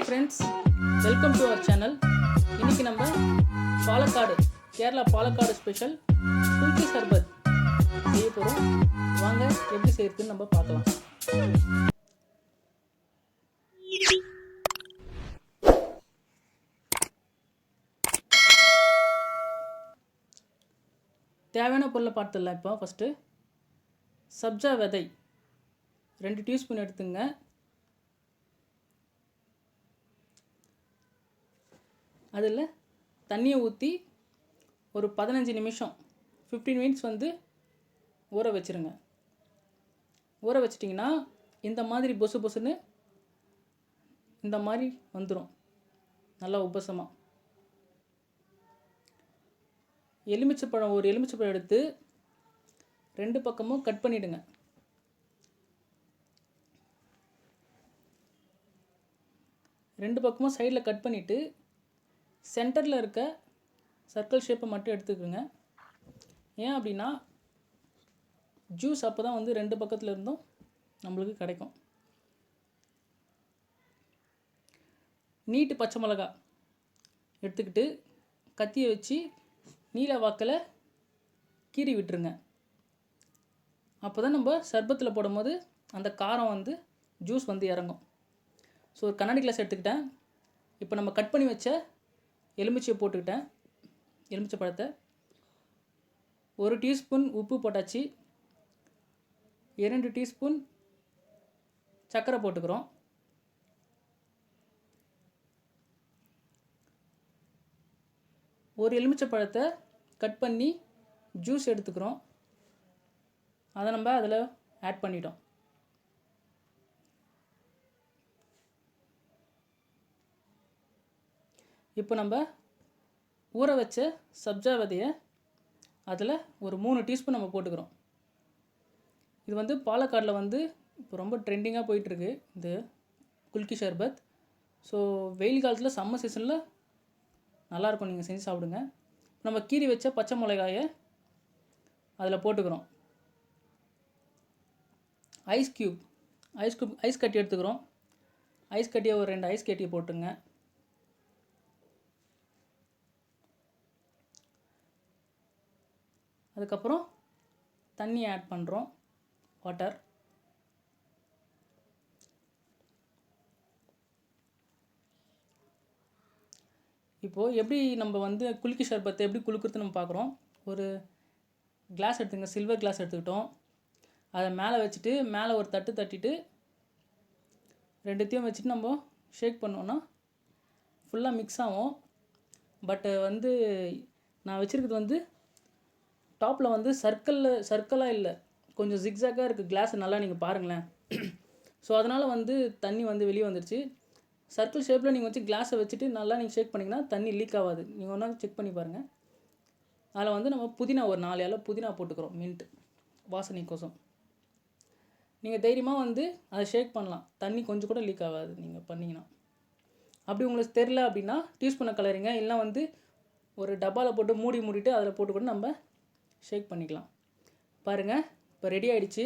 Hi friends welcome to our channel இன்றைக்கி நம்ம Palakkad Kerala Palakkad special kulukki sarbath செய்ய போகிறோம் வாங்க எப்படி செய்யறதுன்னு நம்ம பார்க்கலாம். தேவையான பொருளை பார்த்துடலாம் இப்போ. ஃபஸ்ட்டு சப்ஜா விதை. ரெண்டு டீஸ்பூன் எடுத்துங்க. அதில் தண்ணியை ஊற்றி ஒரு பதினஞ்சு நிமிஷம் ஃபிஃப்டீன் மினிட்ஸ் வந்து ஊற வச்சிருங்க. ஊற வச்சிட்டிங்கன்னா இந்த மாதிரி பொசு பொசுன்னு இந்த மாதிரி வந்துடும் நல்லா உபசமாக எலுமிச்சைப்பழம் ஒரு எலுமிச்சைப்பழம் எடுத்து ரெண்டு பக்கமும் கட் பண்ணிவிடுங்க ரெண்டு பக்கமும் சைடில் கட் பண்ணிவிட்டு சென்டரில் இருக்க சர்க்கிள் ஷேப்பை மட்டும் எடுத்துக்கோங்க. ஏன் அப்படின்னா ஜூஸ் அப்போ தான் வந்து ரெண்டு பக்கத்தில் இருந்தும் நம்மளுக்கு கிடைக்கும். நீட்டு பச்சை மிளகா எடுத்துக்கிட்டு கத்தியை வச்சு நீல வாக்கில் கீறி விட்டுருங்க. அப்போ தான் நம்ம சர்பத்தில் போடும்போது அந்த காரம் வந்து ஜூஸ் வந்து இறங்கும். ஸோ ஒரு கண்ணாடி கிளாஸ் எடுத்துக்கிட்டேன். இப்போ நம்ம கட் பண்ணி வச்ச எலுமிச்சையை போட்டுக்கிட்டேன். எலுமிச்சை பழத்தை. ஒரு டீஸ்பூன் உப்பு போட்டாச்சு. இரண்டு டீஸ்பூன் சர்க்கரை போட்டுக்கிறோம். ஒரு எலுமிச்சை பழத்தை கட் பண்ணி ஜூஸ் எடுத்துக்கிறோம். அதை நம்ம அதில் ஆட் பண்ணிட்டோம். இப்போ நம்ம ஊற வச்ச சப்ஜா விதையை அதில் ஒரு மூணு டீஸ்பூன் நம்ம போட்டுக்கிறோம். இது வந்து பாலக்காடில் வந்து இப்போ ரொம்ப ட்ரெண்டிங்காக போயிட்டுருக்கு இந்த குல்கி ஷர்பத். ஸோ வெயில் காலத்தில் சம்மர் சீசனில் நல்லாயிருக்கும் நீங்கள் செஞ்சு சாப்பிடுங்க. நம்ம கீறி வச்ச பச்சை மிளகாயை அதில் போட்டுக்கிறோம். Ice cube ice cube ice கட்டி எடுத்துக்கிறோம். ஐஸ் கட்டியை ஒரு ரெண்டு ஐஸ் கட்டியை போட்டுங்க. அதுக்கப்புறம் தண்ணி ஆட் பண்ணுறோம் வாட்டர் இப்போது எப்படி நம்ம வந்து குலுக்கி ஷர்பத்தை எப்படி குலுக்குறது நம்ம பார்க்குறோம். ஒரு கிளாஸ் எடுத்துங்க சில்வர் கிளாஸ் எடுத்துக்கிட்டோம். அதை மேலே வச்சுட்டு மேலே ஒரு தட்டு தட்டிட்டு ரெண்டுத்தையும் வச்சுட்டு நம்ம ஷேக் பண்ணோன்னா ஃபுல்லாக மிக்ஸ் ஆகும். பட்டு வந்து நான் வச்சுருக்கிறது வந்து டாப்பில் வந்து சர்க்கிளில் சர்க்கிளாக இல்லை. கொஞ்சம் ஜிக்ஸாக்காக இருக்குது கிளாஸ் நல்லா நீங்கள் பாருங்களேன். ஸோ அதனால் வந்து தண்ணி வந்து வெளியே வந்துடுச்சு சர்க்கிள் ஷேப்பில் நீங்கள் வச்சு கிளாஸை வச்சுட்டு நல்லா நீங்கள் ஷேக் பண்ணிங்கன்னா தண்ணி லீக் ஆகாது நீங்கள் ஒன்றா செக் பண்ணி பாருங்கள் அதில் வந்து நம்ம புதினா ஒரு நாலு இலை புதினா போட்டுக்கிறோம் மின்ட் வாசனைக்கோசம் நீங்கள் தைரியமாக வந்து அதை ஷேக் பண்ணலாம். தண்ணி கொஞ்சம் கூட லீக் ஆகாது நீங்கள் பண்ணிங்கன்னா. அப்படி உங்களுக்கு தெரில அப்படின்னா டியூஸ் பண்ண கலரிங்க. இல்லை வந்து ஒரு டப்பாவில் போட்டு மூடி மூடிட்டு அதில் போட்டு கூட நம்ம ஷேக் பண்ணிக்கலாம். பாருங்கள் இப்போ ரெடி ஆகிடுச்சு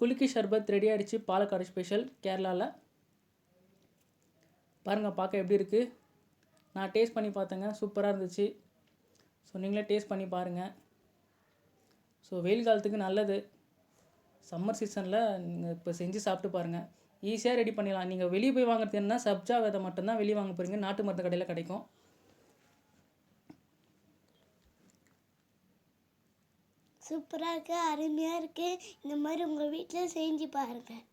குலுக்கி ஷர்பத் ரெடி ஆகிடுச்சு பாலக்காடு ஸ்பெஷல் கேரளாவில் பாருங்கள் பார்க்க எப்படி இருக்குது நான் டேஸ்ட் பண்ணி பார்த்தேங்க சூப்பராக இருந்துச்சு. ஸோ நீங்களே டேஸ்ட் பண்ணி பாருங்கள் ஸோ வெயில் காலத்துக்கு நல்லது. சம்மர் சீசனில் நீங்கள் இப்போ செஞ்சு சாப்பிட்டு பாருங்கள் ஈஸியாக ரெடி பண்ணிடலாம். நீங்கள் வெளியே போய் வாங்குறது என்ன சப்ஜா விதை மட்டும்தான் வெளியே வாங்க போகிறீங்க நாட்டு மருந்து கடையில் கிடைக்கும். சூப்பராக இருக்குது அருமையாக இருக்குது இந்த மாதிரி உங்கள் வீட்டில் செஞ்சு பாருங்கள்